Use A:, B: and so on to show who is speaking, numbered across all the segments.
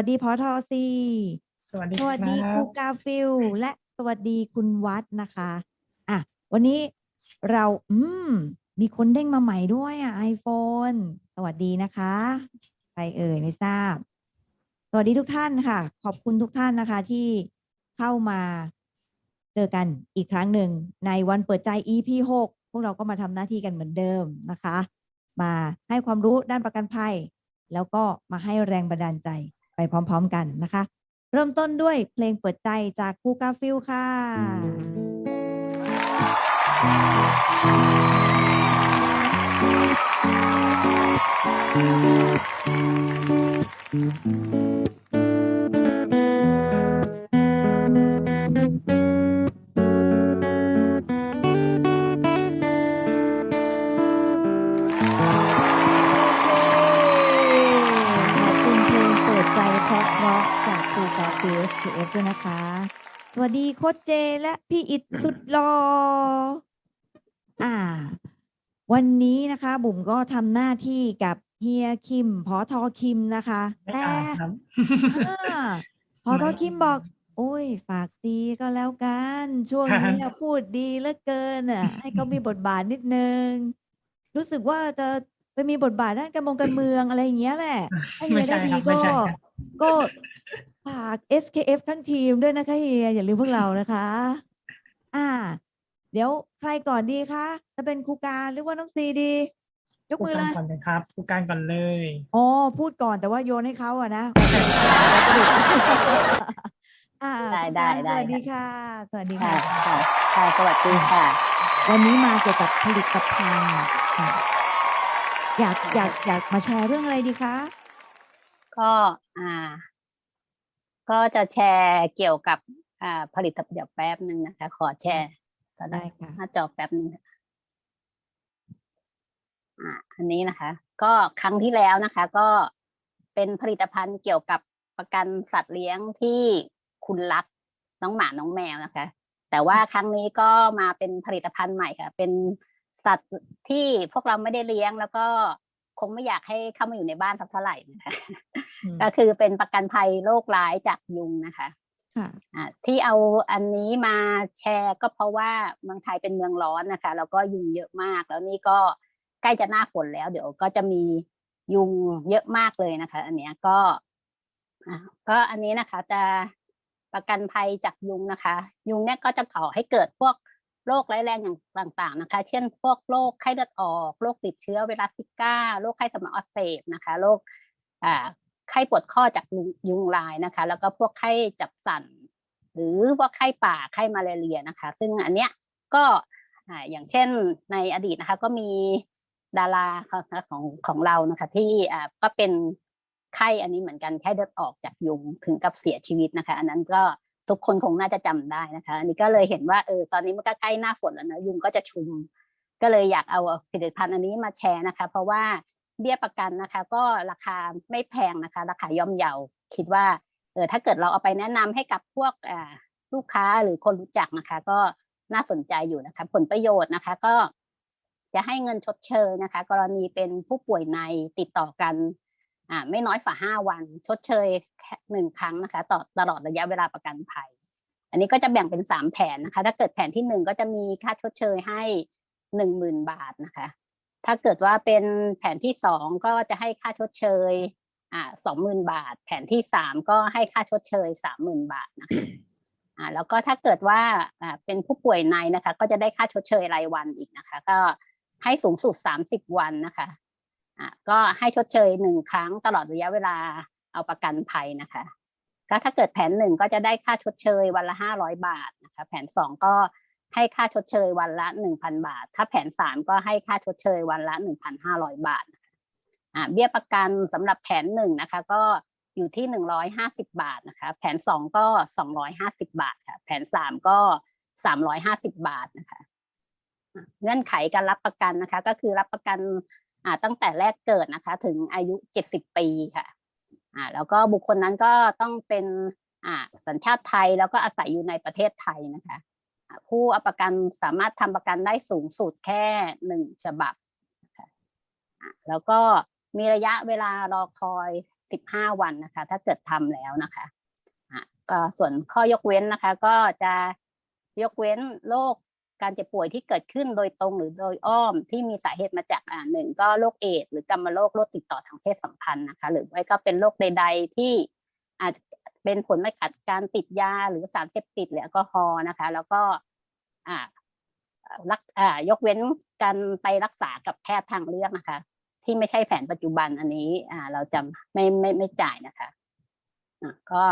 A: สวัสดีพอทอซี
B: สวัสดี
A: สวัสดี
B: ค
A: ค
B: รั
A: รู
B: บ
A: กาฟิลและสวัสดีคุณวัดนะคะอะวันนี้เราอืม มีคนเด้งมาใหม่ด้วยอะ iPhone สวัสดีนะคะใครเอ่ยไม่ทราบ สวัสดีทุกท่านค่ะ ขอบคุณทุกท่านนะคะที่เข้ามาเจอกันอีกครั้งหนึ่งในวันเปิดใจ EP 6พวกเราก็มาทำหน้าที่กันเหมือนเดิมนะคะ มาให้ความรู้ด้านประกันภัย แล้วก็มาให้แรงบันดาลใจ ไปพร้อมๆกันนะคะ เริ่มต้นด้วยเพลงเปิดใจจากคูกาฟิลค่ะข เจและพี่อิดสุดหลออ่า วันนี้นะคะ บุ๋มก็ทำหน้าที่กับเฮียคิมพอทอคิมนะคะ
B: ไม่
A: แต่
B: อ่านครับ
A: อ่าพอทอคิมบอก โอ้ย ฝากตีก็แล้วกัน ช่วงนี้อะพูดดีเหลือเกินอะ ให้เขามีบทบาทนิดนึง รู้สึกว่าจะไปมีบทบาทด้านการเมองการเมืองอะไรอย่างเงี้ยแหละถ้าเฮี
B: ไม่
A: ยได้
B: ใช่
A: ดี
B: ครับ
A: ก็
B: ไม่ใช่ครับ
A: ก็ ฝาก SKF ทั้งทีมด้วยนะคะเฮียอย่าลืมพวกเรานะคะ อ่า เดี๋ยวใครก่อนดีคะจะเป็นครูการหรือว่าน้องซีดี ยก
B: ผู้
A: มือ
B: การ
A: เลย
B: ก่อนเลยครับผู้การก่อนเลย
A: อ๋อพูดก่อนแต่ว่าโยนให้เขาอะนะ อ่า
C: ได้
A: คุณ
C: ได้
A: การ
C: ได้
A: สวัสดี
C: ค่ะ
A: ค่ะ สวัสดี
C: ค่ะ
A: ค่ะ
C: ค่ะค่ะสวัสดีค่ะ
A: วันนี้มาเกี่ยวกับผลิตภัณฑ์ค่ะอยากอยากอยากมาแชร์เรื่องอะไรดีคะ
C: ก็อ่า ก็จะแชร์เกี่ยวกับอ่าผลิตภัณฑ์เดี๋ยวแป๊บหนึ่งนะคะ ขอแชร์ตอน
A: ได้ค่ะ
C: หน้าจอแป๊บหนึ่งค่ะอ่าอันนี้นะคะ ก็ครั้งที่แล้วนะคะ ก็เป็นผลิตภัณฑ์เกี่ยวกับประกันสัตว์เลี้ยงที่คุณรักน้องหมาน้องแมวนะคะ แต่ว่าครั้งนี้ก็มาเป็นผลิตภัณฑ์ใหม่ค่ะ เป็นสัตว์ที่พวกเราไม่ได้เลี้ยงแล้วก็ คงไม่อยากให้เข้ามาอยู่ในบ้านสักเท่าไหร่นะคะ
A: อืม
C: ก็คือเป็นประกันภัยโรคร้ายจากยุงนะคะ
A: ค่ะ
C: อ่าที่เอาอันนี้มาแชร์ก็เพราะว่าเมืองไทยเป็นเมืองร้อนนะคะแล้วก็ยุงเยอะมาก แล้วนี่ก็ใกล้จะหน้าฝนแล้ว เดี๋ยวก็จะมียุงเยอะมากเลยนะคะ อันเนี้ยก็อ่าก็อันนี้นะคะจะประกันภัยจากยุงนะคะ ยุงเนี่ยก็จะก่อให้เกิดพวก โรคร้ายแรงอย่างต่างๆนะคะ เช่น พวกโรคไข้เลือดออก โรคติดเชื้อไวรัสซิก้า โรคไข้สมองอักเสบนะคะ โรคไข้ปวดข้อจากยุงลายนะคะ แล้วก็พวกไข้จับสั่นหรือว่าไข้ป่าไข้มาลาเรียนะคะ ซึ่งอันเนี้ยก็อย่างเช่นในอดีตนะคะก็มีดาราของของเรานะคะที่ก็เป็นไข้อันนี้เหมือนกันไข้เลือดออกจากยุงถึงกับเสียชีวิตนะคะ อันนั้นก็ ทุกคนคงน่าจะจำได้นะคะอันนี้ก็เลยเห็นว่าเออตอนนี้มันก็ใกล้หน้าฝนแล้วนะยุงก็จะชุม ก็เลยอยากเอาผลิตภัณฑ์อันนี้มาแชร์นะคะ เพราะว่าเบี้ยประกันนะคะ ก็ราคาไม่แพงนะคะ ราคาย่อมเยาคิดว่าเออถ้าเกิดเราเอาไปแนะนำให้กับพวกอ่าลูกค้าหรือคนรู้จักนะคะ ก็น่าสนใจอยู่นะคะ ผลประโยชน์นะคะ ก็จะให้เงินชดเชยนะคะ กรณีเป็นผู้ป่วยในติดต่อกัน อ่าไม่น้อยฝ่าห้าวัน ชดเชย หนึ่งครั้งนะคะต่อตลอดระยะเวลาประกันภัย อันนี้ก็จะแบ่งเป็นสามแผนนะคะ ถ้าเกิดแผนที่หนึ่งก็จะมีค่าชดเชยให้หนึ่งหมื่นบาทนะคะ ถ้าเกิดว่าเป็นแผนที่สองก็จะให้ค่าชดเชยอ่าสองหมื่นบาท แผนที่สามก็ให้ค่าชดเชยสามหมื่นบาทนะคะอ่าแล้วก็ถ้าเกิดว่าอ่าเป็นผู้ป่วยในนะคะ ก็จะได้ค่าชดเชยรายวันอีกนะคะ ก็ให้สูงสุดสามสิบวันนะคะอ่าก็ให้ชดเชยหนึ่งครั้งตลอดระยะเวลา เอาประกันภัยนะคะก็ถ้าเกิดแผนหนึ่งก็จะได้ค่าชดเชยวันละห้าร้อยบาทนะคะแผนสองก็ให้ค่าชดเชยวันละหนึ่งพันบาท ถ้าแผนสามก็ให้ค่าชดเชยวันละหนึ่งพันห้าร้อยบาทอ่าเบี้ยประกันสำหรับแผนหนึ่งนะคะก็อยู่ที่หนึ่งร้อยห้าสิบาทนะคะแผนสองก็สองร้อยห้าสิบาทค่ะแผนสามก็สามร้อยห้าสิบาทนะคะอะเงื่อนไขการรับประกันนะคะ ก็คือรับประกันอ่าตั้งแต่แรกเกิดนะคะ ถึงอายุเจ็ดสิบปีค่ะ อ่าแล้วก็บุคคลนั้นก็ต้องเป็นอ่าสัญชาติไทยแล้วก็อาศัยอยู่ในประเทศไทยนะคะผู้เอาประกันสามารถทำประกันได้สูงสุดแค่หนึ่งฉบับอะแล้วก็มีระยะเวลารอคอยสิบห้าวันนะคะ ถ้าเกิดทำแล้วนะคะอะก็ส่วนข้อยกเว้นนะคะ ก็จะยกเว้นโรค การเจ็บป่วยที่เกิดขึ้นโดยตรงหรือโดยอ้อมที่มีสาเหตุมาจากอ่าหนึ่งก็โรคเอดส์หรือกรรมโรคโรคติดต่อทางเพศสัมพันธ์นะคะ หรือไม่ก็เป็นโรคใด ๆ ที่อาจจะเป็นผลมาจากการติดยาหรือสารเสพติดหรือแอลกอฮอล์นะคะ แล้วก็อ่ารักอ่ายกเว้นการไปรักษากับแพทย์ทางเลือกนะคะ ที่ไม่ใช่แผนปัจจุบันอันนี้อ่าเราจะไม่ไม่ไม่จ่ายนะคะอ่าก็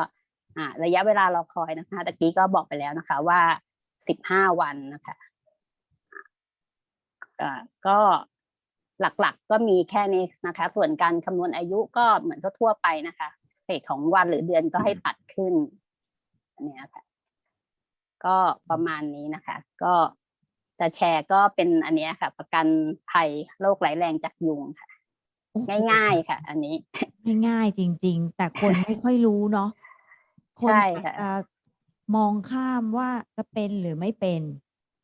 C: อ่าระยะเวลารอคอยนะคะตะกี้ก็บอกไปแล้วนะคะว่า สิบห้าวันนะคะอ่าก็หลักๆก็มีแค่นี้นะคะ ส่วนการคำนวณอายุก็เหมือนทั่วๆไปนะคะเศษของวันหรือเดือนก็ให้ตัดขึ้นอันเนี้ยค่ะ ก็ประมาณนี้นะคะ ก็จะแชร์ก็เป็นอันเนี้ยค่ะ ประกันภัยโรคไหลายแรงจากยุงค่ะ
A: โอ้โห
C: ง่ายๆค่ะ อันนี้
A: ง่ายๆจริง ๆ แต่คนไม่ค่อยรู้เนาะคน
C: ใช่
A: อาจ
C: ค่ะ
A: จะ มองข้ามว่าจะเป็นหรือไม่เป็น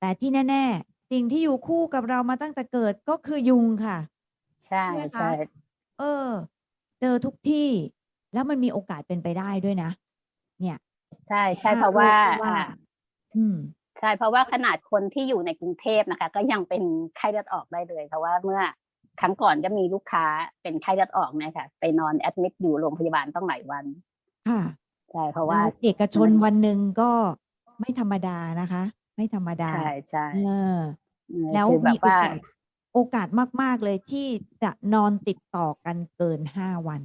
A: แต่ที่แน่ ๆ สิ่งที่อยู่คู่กับเรามาตั้งแต่เกิดก็คือยุงค่ะ
C: ใช่
A: ใช่ไหมคะ
C: ใช่
A: เออ เจอทุกที่ แล้วมันมีโอกาสเป็นไปได้ด้วยนะ เนี่ย
C: ใช่ใช่
A: ห้
C: เพราะว่า
A: โรคที่
C: อ่า
A: อืม
C: ใช่เพราะว่าขนาดคนที่อยู่ในกรุงเทพนะคะ ก็ยังเป็นไข้เลือดออกได้เลย เพราะว่าเมื่อครั้งก่อนก็มีลูกค้าเป็นไข้เลือดออกเนี่ยค่ะ ไปนอนแอดมิดอยู่โรงพยาบาลต้องหลายวัน
A: ค่ะ
C: ใช่เพราะว่า
A: แล้วเอกชน
C: มัน
A: วันหนึ่งก็ไม่ธรรมดานะคะ ไม่ธรรมดา
C: ใช่ใช่
A: เออ
C: เออ
A: แล้ว
C: คือแบ
A: มี
C: บ
A: โอ
C: ว่า
A: กาสโอกาสมาก ๆ เลยที่จะนอนติดต่อกันเกินห้าวัน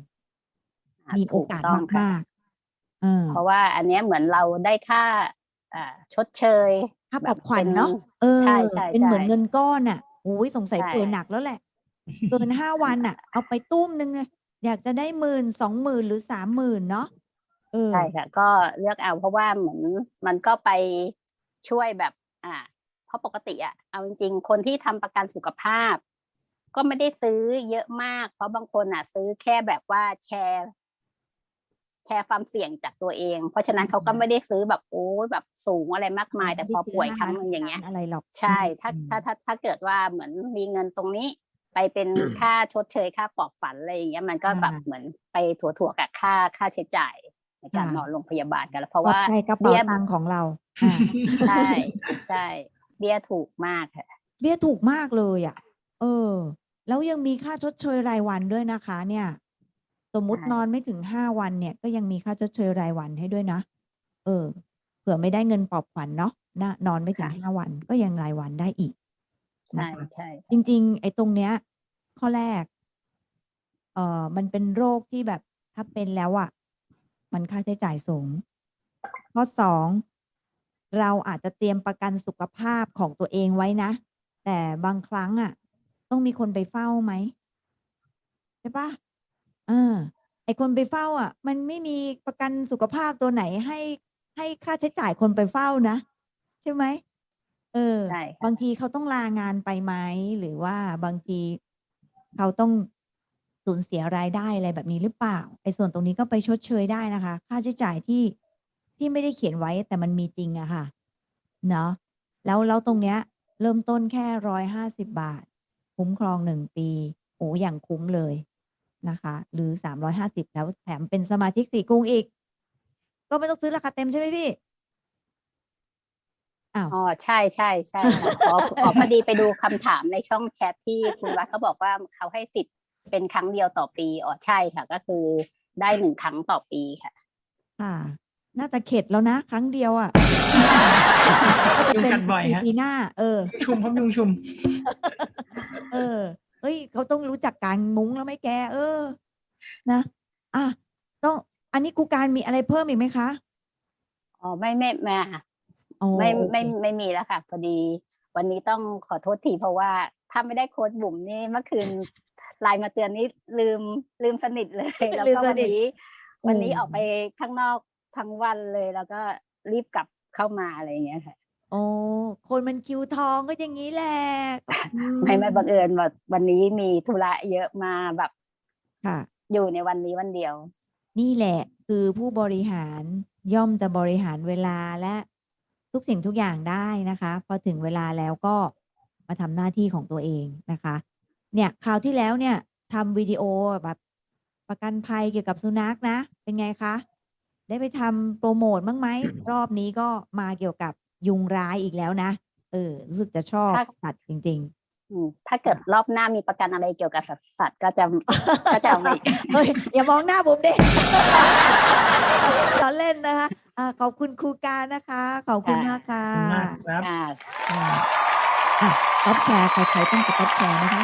C: อะ
A: มีโอ
C: ถูก
A: กาส
C: ต้องค่ะ
A: มากๆเออ
C: เพราะว่าอันเนี้ยเหมือนเราได้ค่าอ่าชดเชย
A: ค่า
C: แบ
A: ปรั
C: บบ
A: ขวัญ
C: เป็น
A: เนาะเออ
C: ใช่ใช่
A: เป็นเหมือน
C: ใช่
A: เงินก้อนอะโอ้ยสงสัย
C: ใช่
A: เปิดหนักแล้วแหละ เกินห้าวันอะ เอาไปตุ้มนึงเลยอยากจะได้หมื่นสองหมื่นหรือสามหมื่นเนาะเออ
C: ใช่ค่ะ ก็เลือกเอาเพราะว่าเหมือนมันก็ไปช่วยแบบ อ่า เพราะปกติอะเอาจริงๆ คนที่ทำประกันสุขภาพ ก็ไม่ได้ซื้อเยอะมาก เพราะบางคนอะ ซื้อแค่แบบว่าแชร์ แชร์ความเสี่ยงจากตัวเอง เพราะฉะนั้นเขาก็ไม่ได้ซื้อแบบโอ้ยแบบสูงอะไรมากมาย แต่พอป่วยครั้งหนึงอย่างเงี้ย
A: อะไรหรอก
C: ใช่ ถ้า
A: อืม
C: ถ้าถ้าถ้าเกิดว่าเหมือนมีเงินตรงนี้ไปเป็นค่าชดเชยค่าปลอบฝันอะไรอย่างเงี้ยมันก็แบบ
A: อ่า
C: เหมือนไปถั่วๆกับค่าค่าใช้จ่าย ในการ
A: อ่าน
C: นอนโรงพยาบาลกันแล้วเพราะ
A: ปลอด
C: ว่า
A: ภัยกระเป๋า
C: เบี้ย
A: ตังค์ของเราอ่า
C: ใช่ใช่เบี้ยถูกมากค่ะ
A: เบี้ยถูกมากเลยอะ เออ แล้วยังมีค่าชดเชยรายวันด้วยนะคะ เนี่ย สมมุติ
C: ใช่
A: นอนไม่ถึงห้าวันเนี่ย ก็ยังมีค่าชดเชยรายวันให้ด้วยนะ เออ เผื่อไม่ได้เงินปลอบขวัญเนาะนะนอนไม่ถึงห้าวันก็ยังรายวันได้อีกนะ
C: ใช่
A: คะ
C: ใช่
A: จริง ๆ ไอ้ตรงเนี้ย ข้อแรก เอ่อ มันเป็นโรคที่แบบถ้าเป็นแล้วอะ มันค่าใช้จ่ายสูง ข้อสองเราอาจจะเตรียมประกันสุขภาพของตัวเองไว้นะ แต่บางครั้งอะ ต้องมีคนไปเฝ้าไหมใช่ปะเออ ไอคนไปเฝ้า อะ มันไม่มีประกันสุขภาพตัวไหนให้ให้ค่าใช้จ่ายคนไปเฝ้านะ ใช่ไหมเออ
C: ใช่ค่ะ
A: บางทีเขาต้องลางานไปไหมหรือว่าบางทีเขาต้อง สูญเสียรายได้อะไรแบบนี้หรือเปล่าไอ้ส่วนตรงนี้ก็ไปชดเชยได้นะคะ ค่าใช้จ่ายที่ที่ไม่ได้เขียนไว้แต่มันมีจริงอะค่ะเนาะแล้วแล้วตรงเนี้ย เริ่มต้นแค่ร้อยห้าสิบบาท คุ้มครองหนึ่งปีโอ้อย่างคุ้มเลยนะคะ หรือสามร้อยห้าสิบแล้วแถมเป็นสมาชิกสี่กรุงอีก ก็ไม่ต้องซื้อราคาเต็มใช่ไหมพี่อ้าว
C: อ๋อใช่ใช่ใช่ค่ะขอขอพอดีไปดูคำถามในช่องแชทที่คุณวัดเขาบอกว่าเขาให้สิทธิ์ เป็นครั้งเดียวต่อปีอ๋อใช่ค่ะ ก็คือได้หนึ่งครั้งต่อปีค่ะ
A: ค่ะ น่าจะเข็ดแล้วนะ ครั้งเดียวอะ่ะ
B: ยุง
A: เป็น
B: กัดบ่อย
A: ปี
B: ฮะ
A: ปีหน้า เออ
B: ชุมครับยุงชุม
A: เออเฮ้ย เขาต้องรู้จักการมุ้งแล้วไหมแก เออ นะ อะ ต้อง อันนี้ครูการมีอะไรเพิ่มอีกไหมคะ
C: อ๋อ ไม่ไม่ไม่ค่ะ
A: อ๋อ
C: ไม่
A: โอเค
C: ไม่ไม่มีแล้วค่ะ พอดี วันนี้ต้องขอโทษทีเพราะว่าถ้าไม่ได้โค้ดบุ๋มนี่เมื่อคืน ไลน์มาเตือนนี่ลืมลืมสนิทเลย แล้ว
A: ลืม
C: ก็
A: ส
C: วัน
A: นิท
C: นี้ วันนี้
A: โอ้
C: ออกไปข้างนอกทั้งวันเลย แล้วก็รีบกลับเข้ามาอะไรอย่างเงี้ยค่ะ
A: โอ้คนมันคิวทองก็อย่างนี้แหละอื
C: ไม่ไม่บังเอิญว่าวันนี้มีธุระเยอะมาแบบ
A: ค่ะ
C: อยู่ในวันนี้วันเดียว
A: นี่แหละ คือผู้บริหารย่อมจะบริหารเวลาและทุกสิ่งทุกอย่างได้นะคะ พอถึงเวลาแล้วก็มาทำหน้าที่ของตัวเองนะคะ เนี่ยคราวที่แล้วเนี่ยทำวิดีโอแบบประกันภัยเกี่ยวกับสุนัขนะ เป็นไงคะ ได้ไปทำโปรโมทบ้างไหม รอบนี้ก็มาเกี่ยวกับยุงร้ายอีกแล้วนะ เออ รู้สึกจะชอบ
C: ค่ะ
A: สัตว์จริง
C: อืมถ้าเกิดรอบหน้ามีประกันอะไรเกี่ยวกับสัตว์ก็จะก็จะเอามาอีก
A: ๆเฮ้ยอย่ามองหน้าผมเด็เราเล่นนะคะอ่าขอบคุณครูการนะคะ ขอบคุณ
C: ค่ะ
A: มากค่ะ
B: ขอบคุณมากครับ
C: อ่า
A: อะสต็อปแชร์ใครๆต้องสต็อปแชร์นะคะ